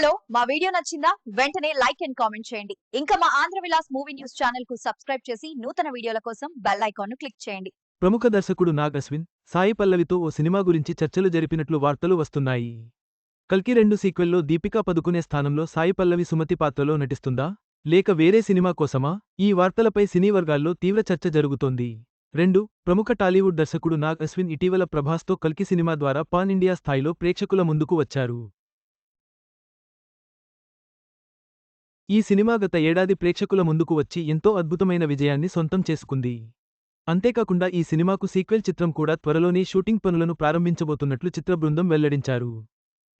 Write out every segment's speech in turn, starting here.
Hello మా video నచ్చిందా? వెంటనే లైక్ అండ్ కామెంట్ చేయండి. ఇంకా మా ఆంధ్ర విలాస్ మూవీ న్యూస్ ఛానల్కు సబ్స్క్రైబ్ చేసి నూతన వీడియోల కోసం బెల్ ఐకాన్ను క్లిక్ చేయండి. ప్రముఖ దర్శకుడు నాగ్ అశ్విన్ సాయి పల్లవితో ఓ సినిమా గురించి చర్చలు జరిపినట్లు వార్తలు వస్తున్నాయి. కల్కి రెండు సీక్వెల్లో దీపికా పదుకునే స్థానంలో సాయి పల్లవి సుమతి పాత్రలో నటిస్తుందా? లేక వేరే సినిమా కోసమా? ఈ వార్తలపై సినీ వర్గాల్లో తీవ్ర చర్చ జరుగుతోంది. రెండు ప్రముఖ టాలీవుడ్ దర్శకుడు నాగ్ అశ్విన్ ఇటీవల ప్రభాస్తో కల్కి సినిమా ద్వారా పాన్ ఇండియా స్థాయిలో ప్రేక్షకుల ముందుకు వచ్చారు. ఈ సినిమా గత ఏడాది ప్రేక్షకుల ముందుకు వచ్చి ఎంతో అద్భుతమైన విజయాన్ని సొంతం చేసుకుంది. అంతేకాకుండా ఈ సినిమాకు సీక్వెల్ చిత్రం కూడా త్వరలోనే షూటింగ్ పనులను ప్రారంభించబోతున్నట్లు చిత్ర బృందం వెల్లడించారు.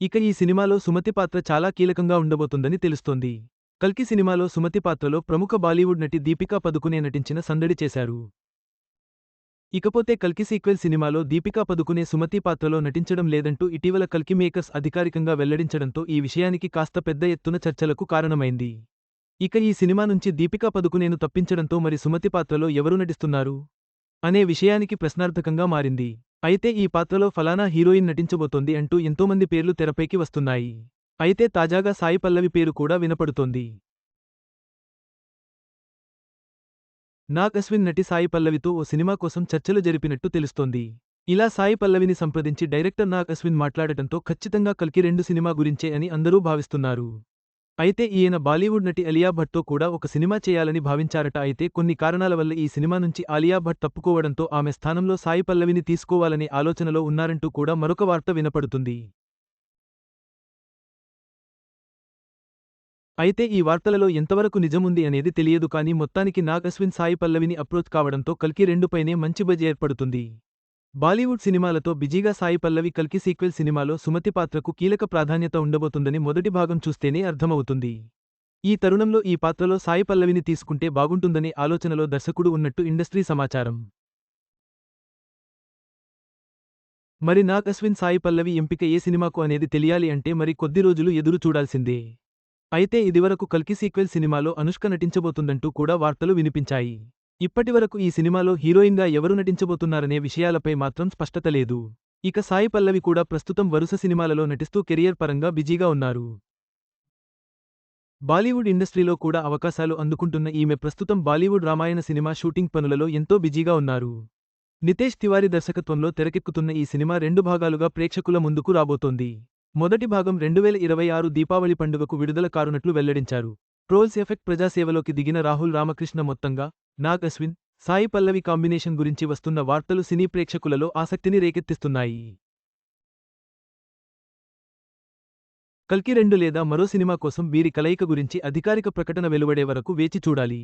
ఇక ఈ సినిమాలో సుమతి పాత్ర చాలా కీలకంగా ఉండబోతుందని తెలుస్తోంది. కల్కి సినిమాలో సుమతి పాత్రలో ప్రముఖ బాలీవుడ్ నటి దీపికా పదుకునే నటించిన సందడి చేశారు. ఇకపోతే కల్కి సీక్వెల్ సినిమాలో దీపికా పదుకునే సుమతి పాత్రలో నటించడం లేదంటూ ఇటీవల కల్కి మేకర్స్ అధికారికంగా వెల్లడించడంతో ఈ విషయానికి కాస్త పెద్ద ఎత్తున చర్చలకు కారణమైంది. ఇక ఈ సినిమా నుంచి దీపికా పదుకునేను తప్పించడంతో మరి సుమతి పాత్రలో ఎవరు నటిస్తున్నారు? అనే విషయానికి ప్రశ్నార్థకంగా మారింది. అయితే ఈ పాత్రలో ఫలానా హీరోయిన్ నటించబోతోంది అంటూ ఎంతోమంది పేర్లు తెరపైకి వస్తున్నాయి. అయితే తాజాగా సాయి పల్లవి పేరు కూడా వినపడుతోంది. నాగ్ అశ్విన్ నటి సాయి పల్లవితో ఓ సినిమా కోసం చర్చలు జరిపినట్టు తెలుస్తోంది. ఇలా సాయి పల్లవిని సంప్రదించి డైరెక్టర్ నాగ్ అశ్విన్ మాట్లాడటంతో ఖచ్చితంగా కల్కి రెండు సినిమా గురించే అని అందరూ భావిస్తున్నారు. అయితే ఈయన బాలీవుడ్ నటి అలియా భట్తో కూడా ఒక సినిమా చేయాలని భావించారట. అయితే కొన్ని కారణాల వల్ల ఈ సినిమా నుంచి ఆలియా భట్ తప్పుకోవడంతో ఆమె స్థానంలో సాయి పల్లవిని తీసుకోవాలనే ఆలోచనలో ఉన్నారంటూ కూడా మరొక వార్త వినపడుతుంది. అయితే ఈ వార్తలలో ఎంతవరకు నిజముంది అనేది తెలియదు కానీ మొత్తానికి నాగ్ అశ్విన్ సాయి పల్లవిని అప్రోచ్ కావడంతో కల్కి రెండుపైనే మంచి బజ్ ఏర్పడుతుంది. బాలీవుడ్ సినిమాలతో బిజీగా సాయి పల్లవి కల్కి సీక్వెల్ సినిమాలో సుమతి పాత్రకు కీలక ప్రాధాన్యత ఉండబోతుందని మొదటి భాగం చూస్తేనే అర్థమవుతుంది. ఈ తరుణంలో ఈ పాత్రలో సాయి పల్లవిని తీసుకుంటే బాగుంటుందనే ఆలోచనలో దర్శకుడు ఉన్నట్టు ఇండస్ట్రీ సమాచారం. మరి నాగ్ అశ్విన్ సాయి పల్లవి ఎంపిక ఏ సినిమాకు అనేది తెలియాలి అంటే మరి కొద్ది రోజులు ఎదురు చూడాల్సిందే. అయితే ఇదివరకు కల్కి సీక్వెల్ సినిమాలో అనుష్క నటించబోతుందంటూ కూడా వార్తలు వినిపించాయి. ఇప్పటివరకు ఈ సినిమాలో హీరోయిన్గా ఎవరు నటించబోతున్నారనే విషయాలపై మాత్రం స్పష్టత లేదు. ఇక సాయి పల్లవి కూడా ప్రస్తుతం వరుస సినిమాలలో నటిస్తూ కెరియర్ పరంగా బిజీగా ఉన్నారు. బాలీవుడ్ ఇండస్ట్రీలో కూడా అవకాశాలు అందుకుంటున్న ఈమె ప్రస్తుతం బాలీవుడ్ రామాయణ సినిమా షూటింగ్ పనులలో ఎంతో బిజీగా ఉన్నారు. నితేష్ తివారీ దర్శకత్వంలో తెరకెక్కుతున్న ఈ సినిమా రెండు భాగాలుగా ప్రేక్షకుల ముందుకు రాబోతోంది. మొదటి భాగం రెండువేల ఇరవై ఆరు దీపావళి పండుగకు విడుదల కారునట్లు వెల్లడించారు. ట్రోల్స్ ఎఫెక్ట్ ప్రజాసేవలోకి దిగిన రాహుల్ రామకృష్ణ మొత్తంగా నాగ్ అశ్విన్ సాయి పల్లవి కాంబినేషన్ గురించి వస్తున్న వార్తలు సినీ ప్రేక్షకులలో ఆసక్తిని రేకెత్తిస్తున్నాయి. కల్కి రెండు లేదా మరో సినిమా కోసం వీరి కలయిక గురించి అధికారిక ప్రకటన వెలువడే వరకు వేచి చూడాలి.